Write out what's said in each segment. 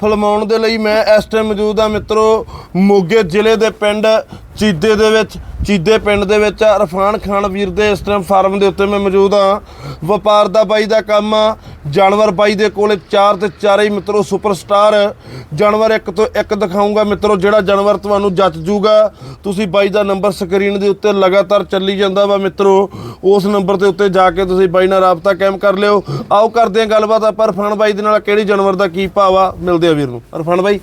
ਫਲਮਾਉਣ ਦੇ ਲਈ ਮੈਂ ਇਸ ਟਾਈਮ ਮੌਜੂਦ ਆ ਮਿੱਤਰੋ, ਮੋਗੇ ਜ਼ਿਲ੍ਹੇ ਦੇ ਪਿੰਡ ਚੀਦੇ ਦੇ ਵਿੱਚ, ਚੀਦੇ ਪਿੰਡ ਦੇ ਵਿੱਚ ਰਫਾਨ ਖਾਨ ਵੀਰ ਦੇ ਇਸ ਟਾਈਮ ਫਾਰਮ ਦੇ ਉੱਤੇ ਮੈਂ ਮੌਜੂਦ ਆ ਵਪਾਰ ਦਾ ਬਾਈ ਦਾ ਕੰਮ ਆ, ਜਾਨਵਰ ਬਾਈ ਦੇ ਕੋਲੇ ਚਾਰ ਤੇ ਚਾਰੇ ਹੀ ਮਿੱਤਰੋ ਸੁਪਰਸਟਾਰ ਜਾਨਵਰ ਇੱਕ ਤੋਂ ਇੱਕ ਦਿਖਾਉਂਗਾ ਮਿੱਤਰੋ, ਜਿਹੜਾ ਜਾਨਵਰ ਤੁਹਾਨੂੰ ਜੱਚ ਜੂਗਾ। ਤੁਸੀਂ ਬਾਈ ਦਾ ਨੰਬਰ ਸਕਰੀਨ ਦੇ ਉੱਤੇ ਲਗਾਤਾਰ ਚੱਲੀ ਜਾਂਦਾ ਵਾ ਮਿੱਤਰੋ, ਉਸ ਨੰਬਰ ਦੇ ਉੱਤੇ ਜਾ ਕੇ ਤੁਸੀਂ ਬਾਈ ਨਾਲ ਰਾਬਤਾ ਕਾਇਮ ਕਰ ਲਿਓ। ਆਓ ਕਰਦੇ ਹਾਂ ਗੱਲਬਾਤ ਆਪਾਂ ਰਫਾਨ ਬਾਈ ਦੇ ਨਾਲ, ਕਿਹੜੀ ਜਾਨਵਰ ਦਾ ਕੀ ਭਾਵਾ ਆ ਮਿਲਦੇ ਆ ਵੀਰ ਨੂੰ। ਰਫਾਨ ਬਾਈ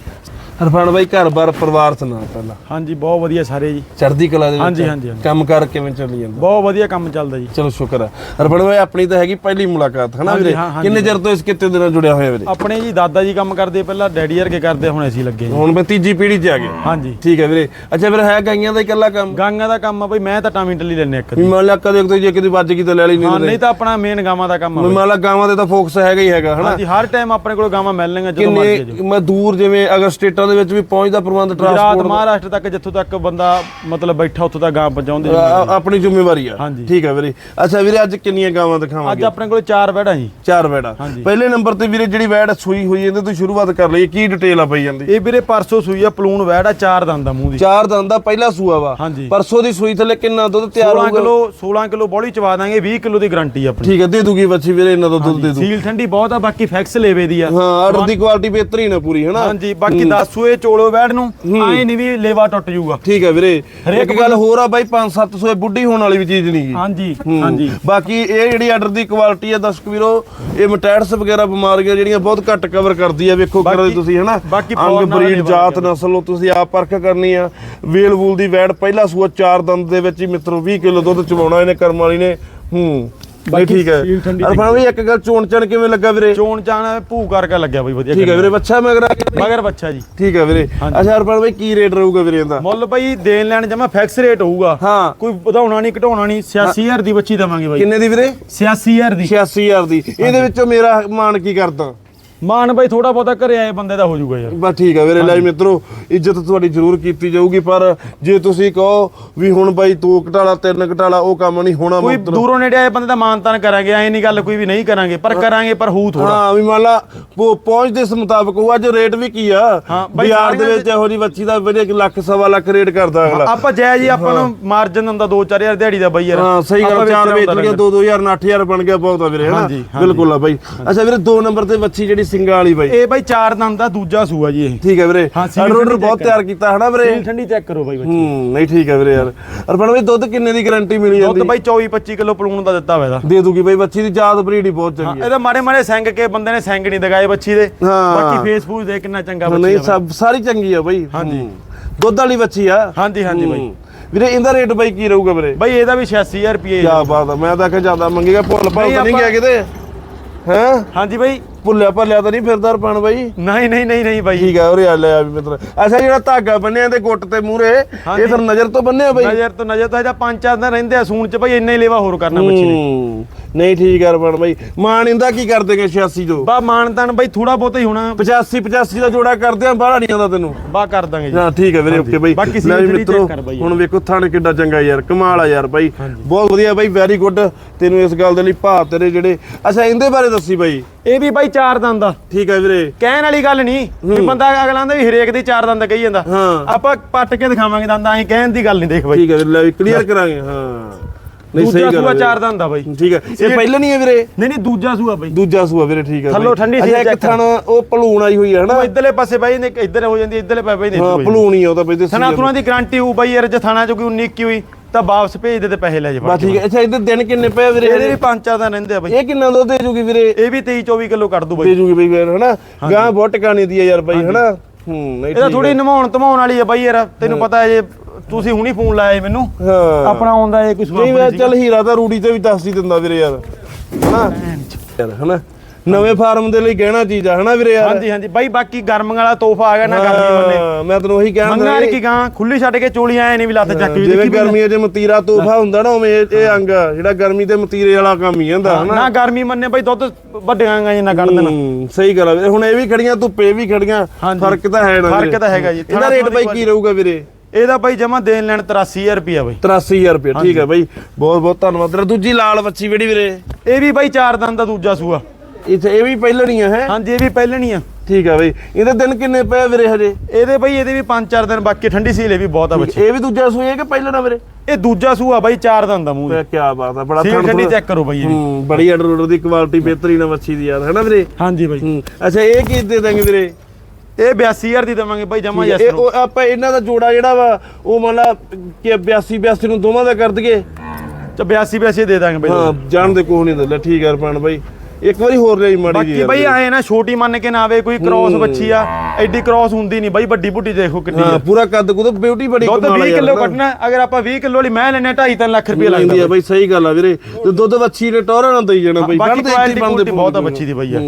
ਰਫਾਨ ਬਾਈ ਘਰ-ਬਾਰ ਪਰਿਵਾਰ ਸੁਣਾ ਪਹਿਲਾਂ। ਹਾਂਜੀ ਬਹੁਤ ਵਧੀਆ ਸਾਰੇ ਜੀ। ਚੜ੍ਹਦੀ ਕਲਾ ਦੇ ਵਿੱਚ ਹਾਂਜੀ, ਹਾਂਜੀ, ਹਾਂਜੀ। ਕੰਮ ਕਰ ਕਿਵੇਂ ਚੱਲੀ ਜਾਂਦਾ? ਬਹੁਤ ਵਧੀਆ ਕੰਮ ਚੱਲਦਾ ਜੀ। ਚਲੋ ਸ਼ੁਕਰ ਹੈ। ਰਫਾਨ ਬਾਈ ਆਪਣੀ ਤਾਂ ਹੈਗੀ ਪਹਿਲੀ ਮੁਲਾਕਾਤ ਹਨਾ ਹਾਂਜੀ, ਵੀਰੇ? ਹਾਂ, ਹਾਂਜੀ। ਕਿੰਨੇ ਚਿਰ ਤੋਂ ਇਸ ਕਿੱਤੇ ਦੇ ਨਾਲ ਜੁੜਿਆ ਹੋਇਆ ਵੀਰੇ? ਆਪਣੇ ਜੀ ਦਾਦਾ ਜੀ ਕੰਮ ਕਰਦੇ ਪਹਿਲਾਂ ਡੈਡੀ ਵਰਗੇ ਕਰਦੇ ਹੁਣ ਅਸੀਂ ਲੱਗੇ ਜੀ। ਹੁਣ ਮੈਂ ਤੀਜੀ ਪੀੜ੍ਹੀ 'ਚ ਆ ਗਿਆ। ਹਾਂਜੀ। ਠੀਕ ਹੈ ਵੀਰੇ। ਅੱਛਾ ਫਿਰ ਹੈ ਗਾਈਆਂ ਦਾ ਹੀ ਇਕੱਲਾ ਕੰਮ? ਗਾਂਗਾ ਦਾ ਕੰਮ ਆ ਬਈ ਮੈਂ ਤਾਂ ਟਾਵੀਂ ਟੱਲੀ ਲੈਣੇ ਇੱਕ ਵੀ ਦੀ ਮੰਨ ਲਿਆ ਕਦੇ ਕਦੇ ਜੇ ਕਿਤੇ ਵੱਜ ਗਈ ਤਾਂ ਲੈ ਲਈ ਹਾਂ ਨਹੀਂ ਨਹੀਂ ਤਾਂ ਆਪਣਾ ਮੇਨ ਗਾਵਾਂ ਦਾ ਕੰਮ ਆ ਵੀ ਬਈ। ਮੰਨ ਗਾਵਾਂ ਦੇ ਤਾਂ ਫੋਕਸ ਹੈਗਾ ਹੀ ਹੈਗਾ ਹਨਾ? ਹਾਂਜੀ ਹਰ ਟਾਈਮ ਆਪਣੇ ਕੋਲ ਗਾਵਾਂ ਮਿਲ ਲੈਣਗੀਆਂ ਜਦੋਂ ਮਰਜ਼ੀ ਕਿੰਨੇ ਮੈਂ ਦੂਰ ਜਿਵੇਂ ਅਗਰ ਸਟੇਟਾਂ ਦੇ ਵਿੱਚ ਵੀ ਪਹੁੰਚਦਾ ਪ੍ਰਬੰਧ ਗੁਜਰਾਤ ਟਰਾਂਸਪੋਰਟ ਮਹਾਰਾਸ਼ਟਰ ਤੱਕ ਜਿੱਥੋਂ ਤੱਕ ਬੰਦਾ ਮਤਲਬ ਬੈਠਾ ਉੱਥੋਂ ਤੱਕ ਗਾਂ ਪਹੁੰਚਾਉਂਦੇ ਜੀ। ਆ- ਆਪਣੀ ਜ਼ਿੰਮੇਵਾਰੀ ਆ। ਹਾਂਜੀ। ਠੀਕ ਹੈ ਵੀਰੇ। ਅੱਛਾ ਵੀਰੇ ਅੱਜ ਕਿੰਨੀਆਂ ਗਾਵਾਂ ਅੱਜ ਦਿਖਾਵਾਂਗੇ ਆਪਣੇ ਕੋਲ ਚਾਰ ਬੈੜਾਂ ਜੀ। ਚਾਰ ਵੈੜਾ। ਹਾਂਜੀ। ਪਹਿਲੇ ਨੰਬਰ ਤੇ ਵੀਰੇ ਜਿਹੜੀ ਵੈੜ ਸੂਈ ਹੋਈ ਇਹਦੇ ਤੋਂ ਸ਼ੁਰੂਆਤ ਕਰ ਲਈਏ। ਕੀ ਡਿਟੇਲ ਆ ਪਈ ਜਾਂਦੀ? ਇਹ ਵੀਰੇ ਪਰਸੋਂ ਸੂਈ ਆ ਪਲੂਣ ਵੈੜ ਆ ਚਾਰ ਦੰਦ ਦਾ ਮੂੰਹ ਦੀ। ਚਾਰ ਦੰਦ ਦਾ ਪਹਿਲਾ ਸੂਆ ਵਾ। ਹਾਂਜੀ। ਪਰਸੋਂ ਦੀ ਸੂਈ ਥੱਲੇ ਕਿੰਨਾ ਦੁੱਧ ਤਿਆਰ 16 ਹੋਊਗਾ? ਕਿਲੋ 16 ਕਿਲੋ ਬੋਲੀ ਚਵਾ ਦਾਂਗੇ 20 ਕਿਲੋ ਦੀ ਗਾਰੰਟੀ ਆਪਣੀ। ਠੀਕ ਹੈ ਦੇ ਦੂਗੀ ਬੱਚੀ ਵੀਰੇ ਇਹਨਾਂ ਦਾ ਦੁੱਧ ਦੇ ਦੂ। ਸੀਲ ਠੰਡੀ ਬਹੁਤ ਆ ਬਾਕੀ ਫੈਕਸ ਲੇਵੇ ਦੀ ਆ। ਹਾਂ ਆਰਡਰ ਦੀ ਕੁਆਲਿਟੀ ਬਿਹਤਰੀਨ ਹੈ ਪੂਰੀ ਹਨਾ? ਹਾਂਜੀ ਬਾਕੀ 10 ਸੂਏ ਚੋਲੋ ਬੈਠ ਨੂੰ ਆਏ ਨਹੀਂ ਵੀ ਲੇਵਾ ਟੁੱਟ ਜਾਊਗਾ। ਠੀਕ ਹੈ ਵੀਰੇ ਇੱਕ ਗੱਲ ਹੋਰ ਆ ਬਾਈ 5-700 ਬੁੱਢੀ ਹੋਣ ਵਾਲੀ ਵੀ ਚੀਜ਼ ਨਹੀਂ ਹਾਂਜੀ। ਹਾਂਜੀ। ਬਾਕੀ ਇਹ ਜਿਹੜੀ ਆਰਡਰ ਦੀ ਕੁਆਲਿਟੀ ਆ ਦਰਸ਼ਕ ਵੀਰੋ ਇਹ ਮਟੈਟਸ ਵਗੈਰਾ ਬਿਮਾਰੀਆਂ ਜਿਹੜੀਆਂ ਬਹੁਤ ਘੱਟ ਕਵਰ ਕਰਦੀ ਆ ਵੇਖੋ ਕਰੋ ਤੁਸੀਂ ਹਨਾ? ਬਾਕੀ ਅੰਗ ਬਰੀਡ ਜਾਤ। ਨਸਲ ਨੂੰ ਤੁਸੀਂ ਆਪ ਪਰਖ ਕਰਨੀ ਆ। ਵੇਲ ਵੂਲ ਦੀ ਵੈੜ ਪਹਿਲਾ ਸੂਆ ਚਾਰ ਦੰਦ ਦੇ ਵਿੱਚ ਹੀ ਮਿੱਤਰੋ 20 ਕਿਲੋ ਦੁੱਧ ਚਵਾਉਣਾ ਇਹਨੇ ਕਰਮ ਵਾਲੀ ਨੇ। ਹੂੰ। ਬਾਈ ਠੀਕ ਹੈ। ਸੀਲ ਠੰਡੀ ਅਰਫਾਨ ਵੀ ਇੱਕ ਗੱਲ ਚੋਣ ਚਣ ਕਿਵੇਂ ਲੱਗਾ ਵੀਰੇ? ਚੋਣ ਚਾਣ ਭੂ ਕਰਕੇ ਲੱਗਿਆ ਬਈ ਵਧੀਆ ਠੀਕ ਹੈ ਵੀਰੇ ਬੱਚਾ ਮਗਰ ਆ ਗਿਆ ਮਗਰ ਬੱਚਾ ਜੀ। ਠੀਕ ਹੈ ਵੀਰੇ। ਅੱਛਾ ਅਰਫਾਨ ਬਾਈ ਕੀ ਰੇਟ ਰਹੂਗਾ ਵੀਰੇ ਇਹਦਾ? ਮੁੱਲ ਬਈ ਦੇਣ ਲੈਣ ਜਮਾ ਫਿਕਸ ਰੇਟ ਹੋਊਗਾ। ਹਾਂ। ਕੋਈ ਵਧਾਉਣਾ ਨਹੀਂ ਘਟਾਉਣਾ ਨਹੀਂ 86000 ਦੀ ਬੱਚੀ ਦਵਾਂਗੇ ਬਾਈ। ਕਿੰਨੇ ਦੀ ਵੀਰੇ? 86000 ਦੀ। 86000 ਦੀ। ਇਹਦੇ ਵਿੱਚੋਂ ਮੇਰਾ ਮਾਨ ਕੀ ਕਰਦਾ? ਮਾਨ ਬਾਈ ਥੋੜਾ ਬਹੁਤਾ ਘਰੇ ਆਏ ਬੰਦੇ ਦਾ ਹੋ ਜਾਊਗਾ ਯਾਰ। ਬਸ ਠੀਕ ਆ ਵੀਰੇ ਲੈ ਮਿੱਤਰੋ ਇੱਜ਼ਤ ਤੁਹਾਡੀ ਜ਼ਰੂਰ ਕੀਤੀ ਜਾਊਗੀ ਪਰ ਜੇ ਤੁਸੀਂ ਕਹੋ ਵੀ ਹੁਣ ਬਾਈ ਦੋ ਘਟਾਲਾ ਤਿੰਨ ਘਟਾਲਾ ਉਹ ਕੰਮ ਨਹੀਂ ਹੋਣਾ ਕੋਈ ਦੂਰੋਂ ਨੇੜੇ ਆਏ ਬੰਦੇ ਦਾ ਮਾਨਤਾਨ ਕਰਾਂਗੇ ਐ ਨਹੀਂ ਗੱਲ ਕੋਈ ਵੀ ਨਹੀਂ ਕਰਾਂਗੇ ਪਰ ਕਰਾਂਗੇ ਪਰ ਹੂ ਥੋੜਾ ਹਾਂ ਵੀ ਮੰਨ ਲਾ ਉਹ ਪਹੁੰਚ ਦੇ ਇਸ ਮੁਤਾਬਕ ਉਹ ਅੱਜ ਰੇਟ ਵੀ ਕੀ ਆ? ਹਾਂ, ਬਾਈ ਬਾਜ਼ਾਰ ਦੇ ਸਾਰੀਆਂ ਵਿੱਚ ਇਹੋ ਜੀ ਬੱਚੀ ਦਾ ਵੀਰੇ ਇੱਕ ਲੱਖ ਸਵਾ ਲੱਖ ਰੇਟ ਕਰਦਾ ਅਗਲਾ। ਆਪਾਂ ਜੈ ਜੀ ਆਪਾਂ ਨੂੰ ਮਾਰਜਨ ਹੁੰਦਾ 2-4000 ਦਿਹਾੜੀ ਦਾ ਬਈ ਯਾਰ। ਹਾਂ ਸਹੀ ਆਪਾਂ ਗੱਲ ਵੇਚਣਾ ਚਾਰ ਵੇਚ ਹੁੰਦਾ ਲਈਆਂ 2 2000 8000 ਬਣ ਗਿਆ ਬਹੁਤ ਆ ਵੀਰੇ ਹਨਾ? ਹਾਂਜੀ, ਹਾਂਜੀ। ਬਿਲਕੁਲ ਆ ਬਾਈ। ਅੱਛਾ ਵੀਰੇ ਦੋ ਨੰਬਰ ਤੇ ਬੱਚੀ ਜਿਹੜੀ ਸਿੰਗਾਂ ਵਾਲੀ ਬਾਈ। ਇਹ ਬਾਈ ਚਾਰ ਦੰਦ ਦਾ ਦੂਜਾ ਸੂਆ ਜੀ ਇਹ। ਠੀਕ ਹੈ ਵੀਰੇ। ਹਾਂ, ਸੀਲ ਠੰਡੀ ਬਹੁਤ check ਤਿਆਰ ਕੀਤਾ ਹਨਾ ਵੀਰੇ? ਸੀਲ ਠੰਡੀ ਚੈੱਕ ਕਰੋ ਬਾਈ ਬੱਚੀ। ਹੂੰ ਨਹੀਂ ਠੀਕ ਹੈ ਵੀਰੇ ਯਾਰ। ਅਰਪਣ ਵੀ ਦੁੱਧ ਕਿੰਨੇ ਦੀ ਗਾਰੰਟੀ ਮਿਲੀ ਦੁੱਧ ਜਾਂਦੀ? ਬਾਈ 24-25 ਕਿਲੋ ਪਲੂਣ ਦਾ ਦਿੱਤਾ ਹੋਇਆ ਇਹਦਾ। ਦੇ ਦੂਗੀ ਬਾਈ ਬੱਚੀ ਦੀ ਜਾਤ ਬਰੀਡ ਹੀ ਬਹੁਤ ਚੰਗੀ ਹੈ ਇਹਦਾ ਮਾੜੇ ਮਾੜੇ ਸਿੰਗ ਕੇ ਬੰਦੇ ਨੇ ਸਿੰਗ ਨਹੀਂ ਦਗਾਏ ਬੱਚੀ ਦੇ। ਹਾਂ। ਬਾਕੀ ਫੇਸਬੁੱਕ ਦੇ ਕਿੰਨਾ ਚੰਗਾ ਬੱਚੀ ਨਹੀਂ ਦਾ ਸਭ ਸਾਰੀ ਚੰਗੀ ਆ ਬਾਈ। ਹਾਂਜੀ। ਹੂੰ। ਦੁੱਧ ਵਾਲੀ ਬੱਚੀ ਆ? ਹਾਂਜੀ ਹਾਂਜੀ ਬਾਈ। ਹੂੰ। ਵੀਰੇ ਇਹਦਾ ਰੇਟ ਬਾਈ ਕੀ ਰਹੂਗਾ ਵੀਰੇ? ਬਾਈ ਇਹਦਾ ਵੀ 86000 ਰੁਪਏ ਕੀ ਬਾਤ ਆ ਮੈਂ ਤਾਂ ਕਿ ਜ਼ਿਆਦਾ ਮੰਗੇਗਾ ਭੁੱਲ ਭਾਲ ਨਹੀਂ ਤਾਂ ਨਹੀਂ ਆਪਾਂ- ਗਿਆ ਕਿਤੇ। ਹੈ? ਹਾਂਜੀ ਬਾਈ। ਭੁੱਲਿਆ ਭੱਲਿਆ ਤਾਂ ਨਹੀਂ ਫਿਰਦਾ ਰਪਣ ਬਾਈ? ਨਹੀਂ ਨਹੀਂ ਨਹੀਂ ਨਹੀਂ ਬਾਈ। ਠੀਕ ਆ ਉਰੇ ਆ ਲੈ ਆ ਵੀ ਮਿੱਤਰ। ਅੱਛਾ ਜਿਹੜਾ ਧਾਗਾ ਬੰਨਿਆ ਤੇ ਗੁੱਟ ਤੇ ਮੂਰੇ ਇਹ ਫਿਰ ਨਜ਼ਰ ਤੋਂ ਬੰਨਿਆ ਬਾਈ? ਨਜ਼ਰ ਤੋਂ ਨਜ਼ਰ ਤੋਂ ਇਹਦਾ ਪੰਜ ਚਾਰ ਦਿਨ ਰਹਿੰਦੇ ਆ ਸੂਣ ਚ ਬਾਈ ਇੰਨਾ ਹੀ ਲੇਵਾ ਹੋਰ ਕਰਨਾ ਬੱਚੀ ਨੇ। ਨਹੀਂ ਠੀਕ ਆ ਰਪਣ ਬਾਈ। ਮਾਨ ਇਹਦਾ ਕੀ ਕਰ ਦੇਗੇ 86 ਤੋਂ? ਬਾ ਮਾਨਤਾਨ ਬਾਈ ਥੋੜਾ ਬਹੁਤਾ ਹੀ ਹੋਣਾ। 85 85 ਦਾ ਜੋੜਾ ਕਰਦੇ ਆ ਬਾਹਰ ਨਹੀਂ ਆਉਂਦਾ ਤੈਨੂੰ। ਬਾ ਕਰ ਦਾਂਗੇ ਜੀ। ਹਾਂ ਠੀਕ ਹੈ ਵੀਰੇ ਓਕੇ ਬਾਈ। ਬਾਕੀ ਜਿਹੜੀ ਮਿੱਤਰੋ check ਕਰ ਬਾਈ ਹੁਣ ਵੇਖੋ ਥਣ ਕਿੱਡਾ ਚੰਗਾ ਯਾਰ ਕਮਾਲ ਆ ਯਾਰ ਬਾਈ। ਬਹੁਤ ਵਧੀਆ ਬਾਈ ਵੈਰੀ ਗੁੱਡ ਤੈਨੂੰ ਇਸ ਗੱਲ ਦੇ ਲਈ ਭਾ ਤੇਰੇ ਜਿਹੜੇ ਅੱਛਾ ਇਹਦੇ ਬਾਰੇ ਦੱਸੀ ਬਾਈ। ਇਹ ਵੀ ਬਾਈ ਚਾਰ ਦੰਦ ਦਾ ਠੀਕ ਹੈ ਵੀਰੇ। ਕਹਿਣ ਵਾਲੀ ਗੱਲ ਨਹੀਂ ਵੀ ਬੰਦਾ ਅਗਲਾ ਆਂਦਾ ਵੀ ਹਰੇਕ ਦੀ ਚਾਰ ਦੰਦ ਕਹੀ ਜਾਂਦਾ। ਹਾਂ। ਆਪਾਂ ਪੱਟ ਕੇ ਦਿਖਾਵਾਂਗੇ ਦੰਦ ਐਂ ਕਹਿਣ ਦੀ ਗੱਲ ਨਹੀਂ ਦੇਖ ਬਾਈ। ਠੀਕ ਹੈ ਵੀਰੇ ਲੈ ਵੀ ਕਲੀਅਰ ਕਰਾਂਗੇ ਹਾਂ। ਨਹੀਂ ਸਹੀ ਦੂਜਾ ਗੱਲ ਸੂਆ ਹੈ ਚਾਰ ਦੰਦ ਦਾ ਬਾਈ। ਠੀਕ ਹੈ ਇਹ ਪਹਿਲਾਂ ਨਹੀਂ ਹੈ ਵੀਰੇ? ਨਹੀਂ ਨਹੀਂ ਦੂਜਾ ਸੂਆ ਬਾਈ। ਦੂਜਾ ਸੂਆ ਵੀਰੇ ਠੀਕ ਹੈ ਥੱਲੋਂ। ਠੰਡੀ ਸੀ ਇੱਕ ਥਣ ਉਹ ਪਲੂਣ ਆਈ ਹੋਈ ਹੈ ਹਨਾ? ਉਹ ਇਧਰਲੇ ਪਾਸੇ ਬਾਈ ਨੇ ਇੱਧਰ ਹੋ ਜਾਂਦੀ ਇੱਧਰਲੇ ਪਾਸੇ ਬਾਈ ਨੇ ਹਾਂ ਪਲੂਣ ਹੀ ਆ ਉਹ ਤਾਂ ਬਈ ਦੱਸੀ ਥਣਾ ਥੁਣਾ ਦੀ ਗਾਰੰਟੀ ਹੋਊ ਬਾਈ ਯਾਰ ਜੇ ਥਾਣਾ ਚ ਕੋਈ 19 ਕੀ ਹੋਈ। ਤਾਂ ਵਾਪਸ ਭੇਜ ਦੇ ਤੇ ਪੈਸੇ ਲੈ ਜਾ ਬਸ ਠੀਕ ਹੈ ਅੱਛਾ ਇਹਦੇ ਦਿਨ ਕਿੰਨੇ ਪਏ ਵੀਰੇ ਇਹਦੇ ਵੀ ਪੰਜ ਚਾਰ ਦਿਨ ਰਹਿੰਦੇ ਆ ਬਾਈ। ਇਹ ਕਿੰਨਾ ਦੁੱਧ ਦੇ ਜੂਗੀ ਵੀਰੇ? ਇਹ ਵੀ 23 24 ਕਿਲੋ ਕੱਢ ਦੂ ਬਾਈ। ਦੇ ਜੂਗੀ ਬਈ ਹਨਾ? ਗਾਂ ਬਹੁਤ ਟਿਕਾਣੀ ਦੀ ਯਾਰ ਬਾਈ ਹਨਾ? ਹੂੰ ਨਹੀਂ ਇਹਦਾ ਥੋੜੀ ਨਮਾਉਣ ਧਮਾਉਣ ਵਾਲੀ ਆ ਬਾਈ ਯਾਰ ਤੈਨੂੰ ਪਤਾ ਹੈ ਜੇ ਤੁਸੀਂ ਹੁਣੀ ਫੋਨ ਲਾਇਆ ਮੈਨੂੰ ਹਾਂ। ਆਪਣਾ ਆਉਂਦਾ ਇਹ ਕੁਝ ਨਹੀਂ ਮੈਂ ਚੱਲ ਹੀਰਾ ਤਾਂ ਰੂੜੀ ਤੇ ਵੀ ਦੱਸ ਹੀ ਦਿੰਦਾ ਵੀਰੇ ਯਾਰ ਹਨਾ? ਯਾਰ ਹਨਾ? ਨਵੇਂ ਫਾਰਮ ਦੇ ਲਈ ਗਹਿਣਾ ਚੀਜ਼ ਆ ਹਨਾ ਵੀਰੇ ਯਾਰ? ਹਾਂਜੀ ਹਾਂਜੀ। ਬਾਈ ਬਾਕੀ ਗਰਮ ਵਾਲਾ ਤੋਹਫਾ ਆ ਗਿਆ ਨਾ ਗਰਮੀ ਮੰਨੇ ਮੈਂ ਤੈਨੂੰ ਉਹੀ ਕਹਿਣ ਮੰਗਾ ਦਿੰਦਾ ਕੀ ਗਾਂ ਖੁੱਲੀ ਛੱਡ ਕੇ ਚੋਲੀ ਆਏ ਨਹੀਂ ਵੀ ਲੱਤ ਚੱਕ ਵੀ ਜਿਵੇਂ ਗਰਮੀਆਂ 'ਚ ਮਤੀਰਾ ਤੋਹਫਾ ਹੁੰਦਾ ਨਾ ਉਵੇਂ ਇਹ ਅੰਗ ਜਿਹੜਾ ਗਰਮੀ ਤੇ ਮਤੀਰੇ ਵਾਲਾ ਕੰਮ ਹੀ ਹੁੰਦਾ ਹਨਾ? ਨਾ ਗਰਮੀ ਮੰਨੇ ਬਾਈ ਦੁੱਧ ਵੱਡੀਆਂ ਗਾਂ ਜਿੰਨਾ ਕੱਢ ਦੇਣਾ। ਸਹੀ ਗੱਲ ਆ ਹੁਣ ਇਹ ਵੀ ਖੜੀਆਂ ਧੁੱਪੇ ਵੀ ਖੜੀਆਂ। ਫ਼ਰਕ ਤਾਂ ਹੈ ਨਾ ਫ਼ਰਕ। ਤਾਂ ਹੈਗਾ ਜੀ। ਇਹਦਾ ਰੇਟ ਬਾਈ ਕੀ ਰਹੂਗਾ ਵੀਰੇ? ਇਹਦਾ ਬਾਈ ਜਮਾ ਦੇਣ ਲੈਣ 83000 ਰੁਪਿਆ ਬਾਈ। 83000 ਰੁਪਏ ਠੀਕ ਹੈ ਬਾਈ। ਬਹੁਤ ਬਹੁਤ ਧੰਨਵਾਦ। ਤੇਰਾ ਦੂਜੀ ਲਾਲ ਬੱਚੀ ਜਿਹੜੀ ਵੀਰੇ? ਇਹ ਵੀ ਬਾਈ ਚਾਰ ਦੰਦ ਦਾ ਦੂਜਾ ਸੂਆ। ਇੱਥੇ ਇਹ ਵੀ ਪਹਿਲਣੀਆਂ ਹੈ? ਹਾਂਜੀ ਇਹ ਵੀ ਪਹਿਲਣੀ ਆ। ਠੀਕ ਹੈ ਬਾਈ। ਇਹਦੇ ਦਿਨ ਕਿੰਨੇ ਪਏ ਵੀਰੇ ਹਜੇ? ਇਹਦੇ ਬਾਈ ਇਹਦੇ ਵੀ 5-4 ਦਿਨ ਬਾਕੀ ਠੰਡੀ ਸੀਲ ਇਹ ਵੀ ਬਹੁਤ ਆ ਬੱਚੇ। ਇਹ ਵੀ ਦੂਜਾ ਸੂਈ ਹੈ ਕਿ ਪਹਿਲਣਾ ਵੀਰੇ? ਇਹ ਦੂਜਾ ਸੂਆ ਬਾਈ ਚਾਰ ਦੰਦ ਦਾ ਮੂੰਹ ਕੀ ਬਾਤ ਹੈ ਬੜਾ ਸੀਲ ਠੰਡੀ ਚੈੱਕ ਕਰੋ ਬਾਈ ਇਹ ਵੀ ਹੂੰ ਬੜੀ ਆਰਡਰ ਆਰਡਰ ਦੀ ਕੁਆਲਿਟੀ ਬਿਹਤਰੀਨ ਆ ਮੱਛੀ ਦੀ ਯਾਰ ਹੈਨਾ ਵੀਰੇ? ਹਾਂਜੀ ਬਾਈ। ਹੂੰ ਅੱਛਾ ਇਹ ਕੀ ਦੇ ਦਾਂਗੇ ਵੀਰੇ? ਇਹ 82000 ਦੀ ਦੇਵਾਂਗੇ ਬਾਈ ਜਮਾ ਯੈਸ ਇਹ ਉਹ ਆਪਾਂ ਇਹਨਾਂ ਦਾ ਜੋੜਾ ਜਿਹੜਾ ਵਾ ਉਹ ਮੰਨ ਲਾ ਕਿ 82 82 ਨੂੰ ਦੋਵਾਂ ਦਾ ਕਰ ਦਈਏ? ਤੇ 82 ਪੈਸੇ ਦੇ ਦਾਂਗੇ ਬਾਈ। ਹਾਂ ਜਾਣ ਦੇ ਕੋਹ ਨਹੀਂ ਦਿੰਦਾ। ਠੀਕ ਹੈ ਰਪਾਨ ਬਾਈ। ਇੱਕ ਵਾਰੀ ਹੋਰ ਲਈ ਮਾੜੀ ਜੀ ਬਾਕੀ ਬਾਈ ਆਏ ਨਾ ਛੋਟੀ ਮੰਨ ਕੇ ਨਾ ਆਵੇ ਕੋਈ ਕ੍ਰਾਸ ਬੱਚੀ ਆ ਐਡੀ ਕ੍ਰਾਸ ਹੁੰਦੀ ਨਹੀਂ ਬਾਈ ਵੱਡੀ ਬੁੱਢੀ ਦੇਖੋ ਕਿੰਨੀ ਹਾਂ ਆ। ਪੂਰਾ ਕੱਦ ਕੁਦ ਬਿਊਟੀ ਬੜੀ ਦੁੱਧ ਕਮਾਲ ਆ 20 ਯਾਰ, ਕਿਲੋ। ਕੱਢਣਾ ਅਗਰ ਆਪਾਂ 20 ਕਿਲੋ ਵਾਲੀ ਮੈਂ ਲੈਣੇ 2.5 ਲੱਖ ਰੁਪਏ ਲੱਗਦਾ ਆ ਬਾਈ ਸਹੀ ਗੱਲ ਆ ਵੀਰੇ। ਤੇ ਦੁੱਧ ਵੱਛੀ ਨੇ ਟੋਰਾ ਨਾ ਦੇਈ ਜਾਣਾ ਬਾਈ ਬਾਕੀ ਕੁਆਲਿਟੀ ਬਹੁਤ ਆ ਬੱਚੀ ਦੀ ਬਾਈ ਯਾਰ।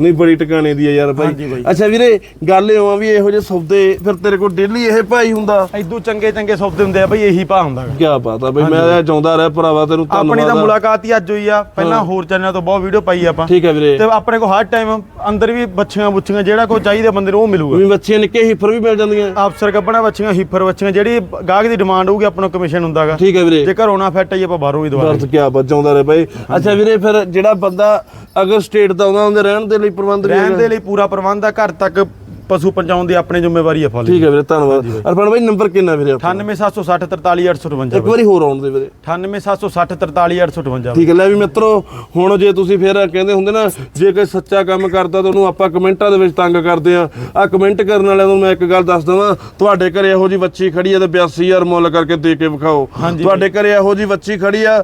ਨਹੀਂ ਬੜੀ ਟਿਕਾਣੇ ਦੀ ਆ ਯਾਰ ਬਾਈ। ਅੱਛਾ ਵੀਰੇ ਗੱਲ ਇਹ ਆ ਵੀ ਇਹੋ ਜਿਹੇ ਸੌਦੇ ਫਿਰ ਤੇਰੇ ਕੋਲ ਡੇਲੀ ਇਹ ਭਾਈ ਹੁੰਦਾ? ਐਦੂ ਚੰਗੇ ਚੰਗੇ ਸੌਦੇ ਹੁੰਦੇ ਆ ਬਾਈ ਇਹੀ ਭਾ ਹੁੰਦਾ। ਕੀ ਪਤਾ ਬਈ ਮੈਂ ਚਾਹੁੰਦਾ ਰਿਹਾ ਭਰਾਵਾ ਤੈਨੂੰ ਆਪਣੀ ਤਾਂ ਧੰਨਵਾਦ ਆ। ਮੁਲਾਕਾਤ ਹੀ ਅੱਜ ਹੋਈ ਆ। ਪਹਿਲਾਂ ਹੋਰ ਚੈਨਲ ਤੋਂ ਬਹੁਤ ਵੀਡੀਓ ਪਾਈ ਆਪਾਂ। ਠੀਕ ਹੈ ਵੀਰੇ। ਤੇ ਆਪਣੇ ਕੋਲ ਹਰ ਟਾਈਮ ਅੰਦਰ ਵੀ ਬੱਚੀਆਂ ਬੁੱਚੀਆਂ ਜਿਹੜਾ ਕੋਈ ਚਾਹੀਦਾ ਬੰਦੇ ਨੂੰ ਉਹ ਮਿਲੂਗਾ। ਵੀ ਬੱਚੀਆਂ ਨਿੱਕੇ ਹੀਫਰ ਵੀ ਮਿਲ ਜਾਂਦੀਆਂ। ਅਫਸਰ ਕੱਪਣਾ ਬੱਚੀਆਂ ਹੀਫਰ ਬੱਚੀਆਂ ਜਿਹੜੀ ਗਾਹਕ ਦੀ ਡਿਮਾਂਡ ਹੋਊਗੀ ਆਪਣਾ ਕਮਿਸ਼ਨ ਹੁੰਦਾਗਾ ਠੀਕ ਹੈ ਵੀਰੇ। ਜੇ ਘਰੋਂ ਨਾ ਫਿੱਟ ਆਈ ਆਪਾਂ ਬਾਹਰੋਂ ਵੀ ਦਵਾ ਦਰਦ ਕਿਆ ਬਚਾਉਂਦਾ ਰਹੇ ਬਾਈ ਅੱਛਾ ਵੀਰੇ ਫਿਰ ਜਿਹੜਾ ਬੰਦਾ ਅਗਰ ਸਟੇਟ ਦਾ ਆਉਂਦਾ ਉਹਦੇ ਰਹਿਣ ਦੇ ਲਈ ਪ੍ਰਬੰਧ ਵੀ ਰਹਿਣ? ਦੇ ਲਈ ਪੂਰਾ ਪ੍ਰਬੰਧ ਆ ਘਰ ਤੱਕ ਪਸ਼ੂ ਪਹੁੰਚਾਉਣ ਦੀ ਆਪਣੀ ਜ਼ਿੰਮੇਵਾਰੀ ਆ ਫੁੱਲ। ਠੀਕ ਹੈ ਵੀਰੇ ਧੰਨਵਾਦ। ਅਰਪਣ ਬਾਈ। ਨੰਬਰ ਕਿੰਨਾ ਵੀਰੇ ਆਪਣਾ? 98760 43858 ਇੱਕ ਵਾਰੀ ਹੋਰ ਆਉਣ ਦੇ ਵੀਰੇ। 98760 43858 ਠੀਕ ਹੈ ਲੈ ਵੀ ਮਿੱਤਰੋ ਹੁਣ ਜੇ ਤੁਸੀਂ ਫਿਰ ਕਹਿੰਦੇ ਹੁੰਦੇ ਨਾ ਜੇ ਕੋਈ ਸੱਚਾ ਕੰਮ ਕਰਦਾ ਤਾਂ ਉਹਨੂੰ ਆਪਾਂ ਕਮੈਂਟਾਂ ਦੇ ਵਿੱਚ ਤੰਗ ਕਰਦੇ ਆ ਆ ਕਮੈਂਟ ਕਰਨ ਵਾਲਿਆਂ ਨੂੰ ਮੈਂ ਇੱਕ ਗੱਲ ਦੱਸ ਦਵਾਂ ਤੁਹਾਡੇ ਘਰੇ ਇਹੋ ਜੀ ਬੱਚੀ ਖੜੀ ਆ ਤੇ 82000 ਮੁੱਲ ਕਰਕੇ ਦੇ ਕੇ ਵਿਖਾਓ। ਤੁਹਾਡੇ ਘਰੇ ਇਹੋ ਜੀ ਬੱਚੀ ਖੜੀ ਆ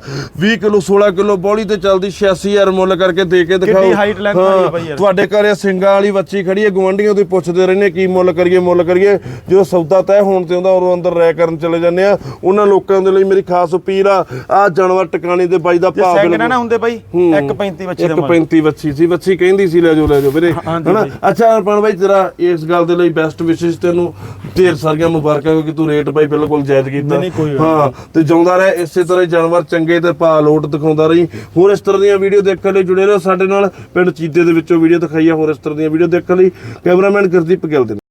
20 ਕਿਲੋ 16 ਕਿਲੋ ਬੋਲੀ ਤੇ ਚੱਲਦੀ 86000 ਮੁੱਲ ਕਰਕੇ ਦੇ ਕੇ ਦਿਖਾਓ। ਕਿੰਨੀ height length ਵਾਲੀ ਆ ਬਾਈ ਯਾਰ। ਤੁਹਾਡੇ ਘਰੇ ਸਿੰਗਾਂ ਵਾਲੀ ਬੱਚੀ ਖੜੀ ਹੈ ਗਵੰਡੀਆਂ ਤੋਂ ਹੀ ਪੁੱਛਦੇ ਰਹਿੰਦੇ ਕੀ ਮੁੱਲ ਕਰੀਏ ਮੁੱਲ ਕਰੀਏ। ਜਦੋਂ ਸੌਦਾ ਤੈਅ ਹੋਣ ਤੇ ਆਉਂਦਾ ਉਦੋਂ ਅੰਦਰ ਰਾਇ ਕਰਨ ਚਲੇ ਜਾਂਦੇ ਆ ਉਹਨਾਂ ਲੋਕਾਂ ਦੇ ਲਈ ਮੇਰੀ ਖਾਸ ਅਪੀਲ ਆ ਆ ਜਾਨਵਰ ਟਿਕਾਣੇ ਦੇ ਬਾਈ ਦਾ ਭਾਅ ਸੈਕਿੰਡ ਨਾ ਹੁੰਦੇ ਬਾਈ ਹੂੰ। 135 ਬੱਚੇ ਦਾ ਇੱਕ ਮਾਲ। 35 ਬੱਚੀ ਸੀ ਬੱਚੀ ਕਹਿੰਦੀ ਸੀ ਲੈ ਜਾਓ ਲੈ ਜਾਓ ਵੀਰੇ। ਹਨਾ। ਅੱਛਾ ਅਰਪਣ ਬਾਈ ਤੇਰਾ ਇਸ ਗੱਲ ਦੇ ਲਈ ਬੈਸਟ ਵਿਸ਼ੇਸ਼ ਤੈਨੂੰ। ਢੇਰ ਸਾਰੀਆਂ ਮੁਬਾਰਕਾਂ ਕਿਉਂਕਿ ਤੂੰ ਰੇਟ ਬਾਈ ਬਿਲਕੁਲ ਜਾਇਜ਼ ਕੀਤਾ। ਹਾਂ ਤੇ ਜਿਉਂਦਾ ਰਹਿ ਇਸੇ ਤਰ੍ਹਾਂ ਜਾਨਵਰ ਚੰਗੇ ਤੇ ਭਾਅ ਲੋਟ ਦਿਖਾਉਂਦਾ ਰਹੀ। ਹੋਰ ਇਸ ਤਰ੍ਹਾਂ ਦੀਆਂ ਵੀਡੀਓ ਦੇਖਣ ਲਈ ਜੁੜੇ ਰਹੋ ਸਾਡੇ ਨਾਲ। ਪਿੰਡ ਚੀਤੇ ਦੇ ਵਿੱਚੋਂ ਵੀਡੀਓ ਦਿਖਾਈ ਆ ਹੋਰ ਇਸ ਤਰ੍ਹਾਂ ਦੀਆਂ ਵੀਡੀਓ ਦੇਖਣ ਲਈ। ਕੈਮਰਾਮੈਨ ਗੁਰਦੀਪ ਗਿੱਲ ਦੇ ਨਾਲ।